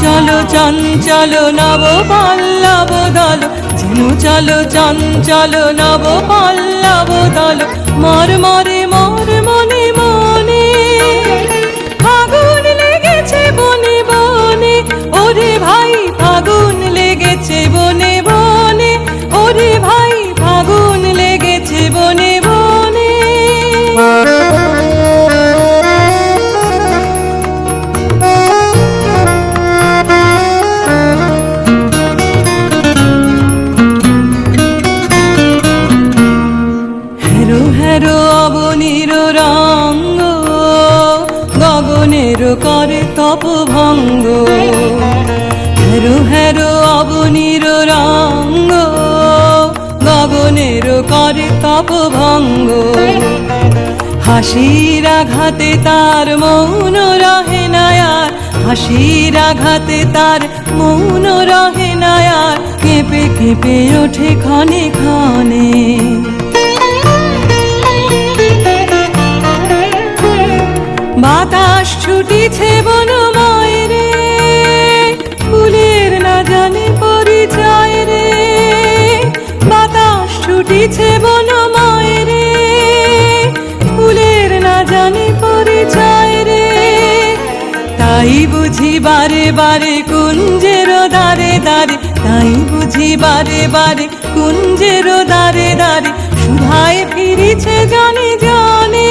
চলো চঞ্চল নব পল্লব দল। যেন চলো নব পল্লব দল। মর করে তপ ভঙ্গ। হেরো হেরো রঙ্গ, গগনের করে তপ ভঙ্গ। হাসির আঘাতে তার মৌন রহে নায়ার হাসির আঘাতে তার মৌন রহে নায়ার কেঁপে কেঁপে ওঠে ক্ষণে ক্ষণে। বাতাস ছুটিছে বনময় ছুটিছে বনময় রে। ফুলের না জানি পরিচয় রে। তাই বুঝি বারে বারে কুঞ্জের দারে দারে তাই বুঝি বারে বারে কুঞ্জের দারে দারে সুধায় ফিরিছে জানে জানে।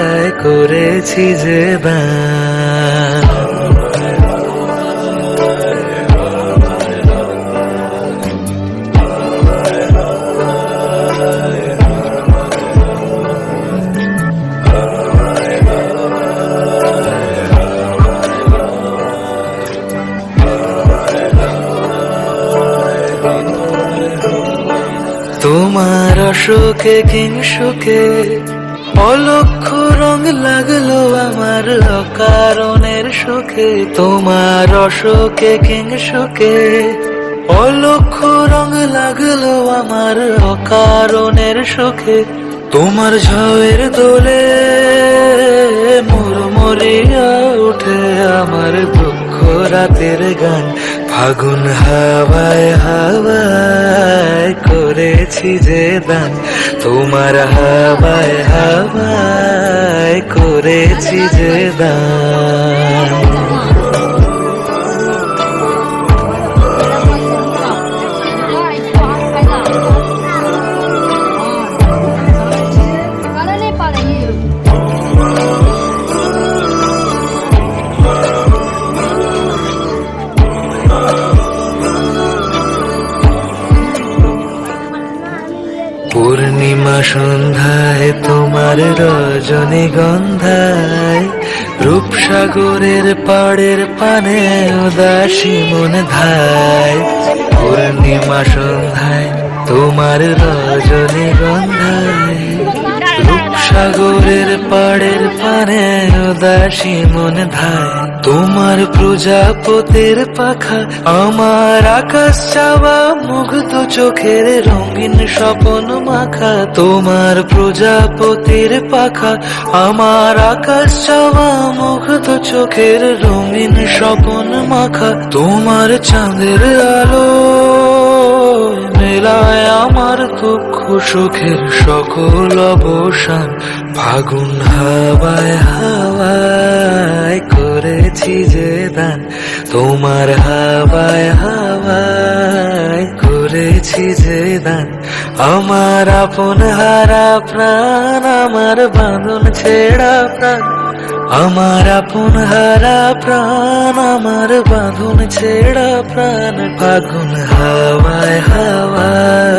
করেছি যে দান তোমার অশোকে কিংসুকে অলক্ষ রং লাগল আমার অকারণের সুখে তোমার অশোকে কিংসুকে অলক্ষ রং লাগল আমার অকারণের সুখে তোমার ঝয়ের দোলে মুরমুরিয়া উঠে আমার দুঃখ রাতের গান। ফাগুন হাওয়ায় হাওয়ায় করেছি যে দান। তোমার হাওয়ায় হাওয়ায় করেছি যে দান। পূর্ণিমা সন্ধ্যায় তোমার রজনী গন্ধায়, রূপসাগরের পাড়ের পানে উদাসী মন ধায়। পূর্ণিমা সন্ধ্যায় তোমার রজনী রূপসাগরের পাড়ের পানে উদাসী মন ধায়। তোমার প্রজাপতির পাখা আমার আকাশ চাওয়া মুগ্ধ চোখের রঙিন স্বপন মাখা। তোমার প্রজাপতির পাখা আমার আকাশ চাওয়া মুগ্ধ চোখের রঙিন স্বপন মাখা। তোমার চাঁদের আলো মেলায় আমার দুঃখ, সুখের সকল অবসান। ফাগুন হাওয়ায় হাওয়ায় করেছি যে দান। তোমার হাওয়ায় হাওয়ায় করেছি যে দান। আমার আপন হারা প্রাণ, আমার বাঁধন ছেড়া প্রাণ। আমার আপন হারা প্রাণ আমার বাঁধন ছেড়া প্রাণ ফাগুন হাওয়ায় হাওয়ায়।